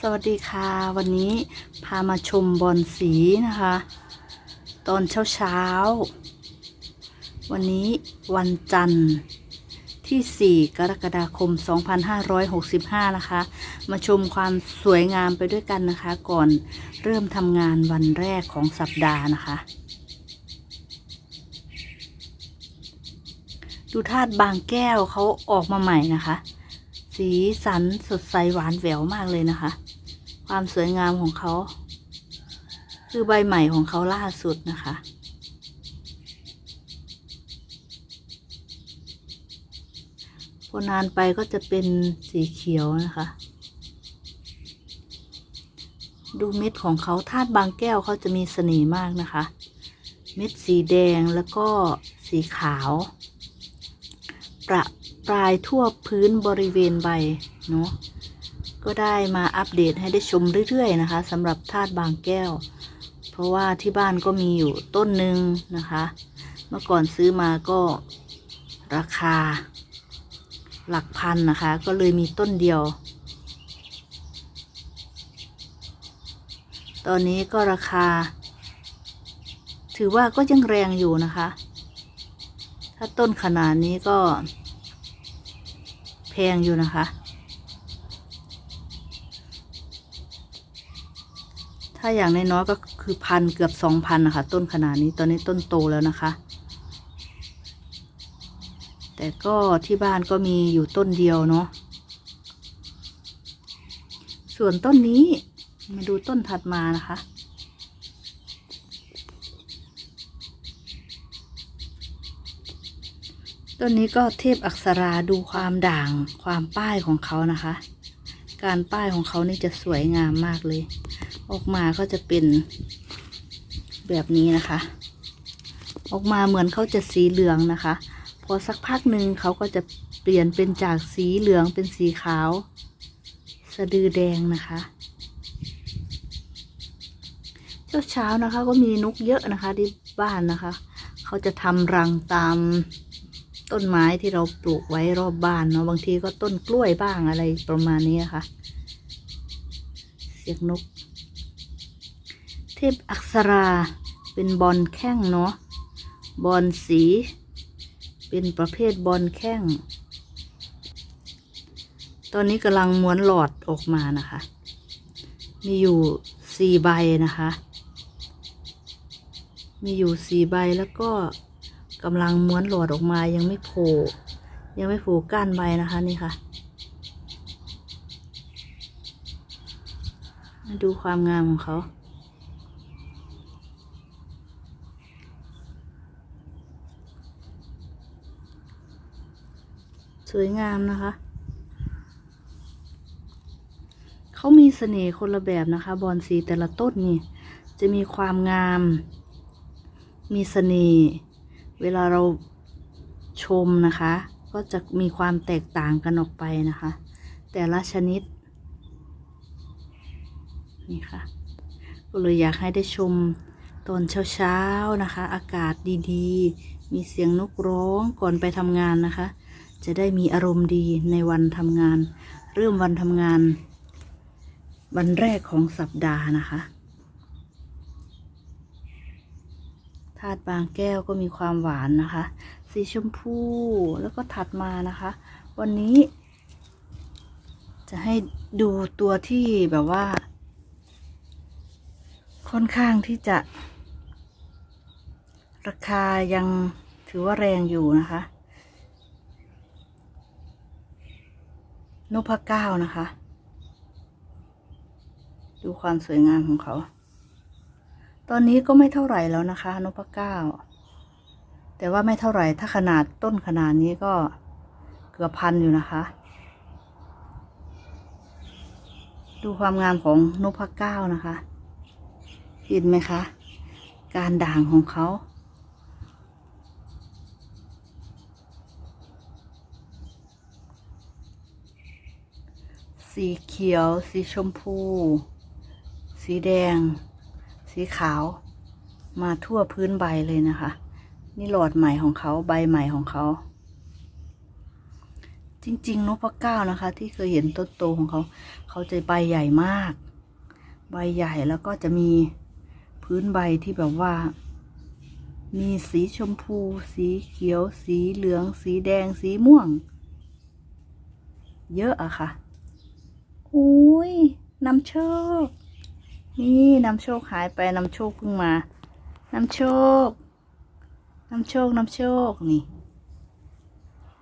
สวัสดีค่ะ วันนี้พามาชมบอลสีนะคะ ตอนเช้าเช้า วันนี้วันจันทร์ที่ 4 กรกฎาคม 2565 นะคะ มาชมความสวยงามไปด้วยกันนะคะ ก่อนเริ่มทำงานวันแรกของสัปดาห์นะคะ ดูธาตุบางแก้วเขาออกมาใหม่นะคะ สีสันสดใสหวานแหววมากเลยนะคะ ความสวยงามของเขา คือใบใหม่ของเขาล่าสุดนะคะพอนานไปก็จะเป็นสีเขียวนะคะ ดูเม็ดของเขาธาตุบางแก้วเขาจะมีเสน่ห์มากนะคะ เม็ดสีแดงแล้วก็สีขาว ประปรายทั่วพื้นบริเวณใบเนาะก็ได้มาอัปเดตให้ได้ชมเรื่อยๆนะคะสำหรับธาตุบางแก้ว เพราะว่าที่บ้านก็มีอยู่ต้นหนึ่งนะคะ เมื่อก่อนซื้อมาก็ราคา หลักพันนะคะ ก็เลยมีต้นเดียว ตอนนี้ก็ราคา ถือว่าก็ยังแรงอยู่นะคะ ถ้าต้นขนาดนี้ก็ แพงอยู่นะคะ ถ้าอย่างน้อยๆก็คือพันเกือบสองพันนะคะ ต้นขนาดนี้ตอนนี้ต้นโตแล้วนะคะ แต่ก็ที่บ้านก็มีอยู่ต้นเดียวเนาะส่วนต้นนี้มาดูต้นถัดมานะคะ ต้นนี้ก็เทพอักษราดูความด่างความป้ายของเขานะคะ การป้ายของเขานี่จะสวยงามมากเลย ออกมาก็จะเป็นแบบนี้นะคะ ออกมาเหมือนเขาจะสีเหลืองนะคะ พอสักพักหนึ่งเขาก็จะเปลี่ยนเป็นจากสีเหลืองเป็นสีขาว สะดือแดงนะคะเช้าเช้าๆนะคะก็มีนกเยอะนะคะที่บ้านนะคะ เขาจะทำรังตาม ต้นไม้ที่เราปลูกไว้รอบบ้านเนาะบางทีก็ต้นกล้วยบ้างอะไรประมาณนี้นะคะเสียงนก เทพอักษราเป็นบอลแข้งเนาะบอลสี เป็นประเภทบอลแข้ง ตอนนี้กำลังม้วนหลอดออกมานะคะ มีอยู่สี่ใบนะคะ มีอยู่สี่ใบแล้วก็ กำลังม้วนหลอดออกมายังไม่โผล่ยังไม่โผล่ก้านใบนะคะนี่ค่ะมาดูความงามของเขาสวยงามนะคะ เขามีเสน่ห์คนละแบบนะคะ บอนสีแต่ละต้นนี่ จะมีความงาม มีเสน่ห์ เวลาเราชมนะคะ ก็จะมีความแตกต่างกันออกไปนะคะ แต่ละชนิด นี่ค่ะ ก็เลยอยากให้ได้ชมตอนเช้าๆนะคะ อากาศดีๆ มีเสียงนกร้องก่อนไปทำงานนะคะ จะได้มีอารมณ์ดีในวันทำงาน เริ่มวันทำงาน วันแรกของสัปดาห์นะคะ ธาตุบางแก้วก็มีความหวานนะคะ สีชมพูแล้วก็ถัดมานะคะ วันนี้ จะให้ดูตัวที่แบบว่า ค่อนข้างที่จะ ราคายังถือว่าแรงอยู่นะคะนพเก้านะคะ ดูความสวยงามของเขา ตอนนี้ก็ไม่เท่าไหร่แล้วนะคะนพเก้า แต่ว่าไม่เท่าไหร่ถ้าขนาดต้นขนาดนี้ก็เกือบพันอยู่นะคะ ดูความงามของนพเก้านะคะเห็นไหมคะ การด่างของเขาสีเขียว สีชมพู สีแดง สีขาว มาทั่วพื้นใบเลยนะคะ นี่หลอดใหม่ของเขาใบใหม่ของเขา จริงๆนพเก้านะคะ ที่เคยเห็นต้นโตของเขา เขาจะใบใหญ่มาก ใบใหญ่แล้วก็จะมีพื้นใบที่แบบว่า มีสีชมพู สีเขียว สีเหลือง สีแดง สีม่วง เยอะอะค่ะ อุ้ยนำโชค นี่นำโชคหายไปนำโชคเพิ่งมานำโชคนำโชคนำโชคนี่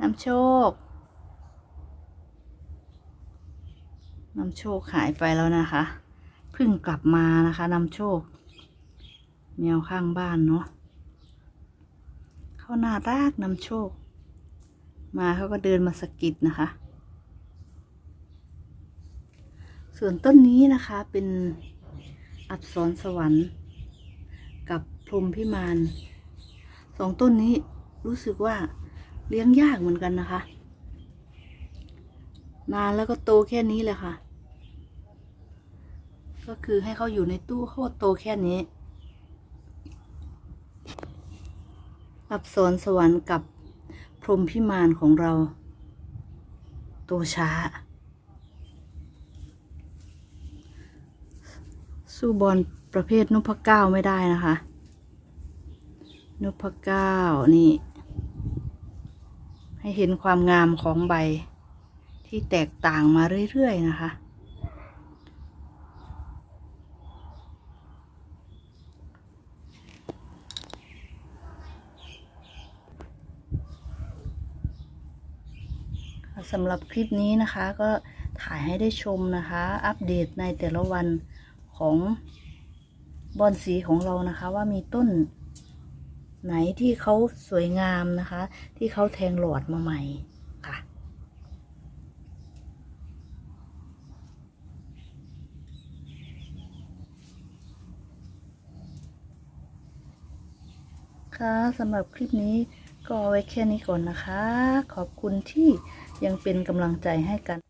นำโชคนำโชคหายไปแล้วนะคะเพิ่งกลับมานะคะนำโชคแมวข้างบ้านเนาะเขาน่ารักนำโชค มาเขาก็เดินมาสกิดนะคะ ส่วนต้นนี้นะคะเป็น อักษรสวรรค์ กับพรมพิมานสองต้นนี้รู้สึกว่าเลี้ยงยากเหมือนกันนะคะ นานแล้วก็โตแค่นี้แหละค่ะ ก็คือให้เขาอยู่ในตู้เขาโตแค่นี้ อับสรสวรรค์กับพรมพิมานของเรา โตช้า สู้บอลประเภทนพเก้าไม่ได้นะคะ นพเก้านี่ ให้เห็นความงามของใบที่แตกต่างมาเรื่อยๆนะคะ สำหรับคลิปนี้นะคะก็ถ่ายให้ได้ชมนะคะ อัปเดตในแต่ละวัน ของบอนสีของเรานะคะ ว่ามีต้นไหนที่เขาสวยงามนะคะ ที่เขาแทงหลอดมาใหม่ค่ะ ค่ะสำหรับคลิปนี้ก็เอาไว้แค่นี้ก่อนนะคะ ขอบคุณที่ยังเป็นกำลังใจให้กัน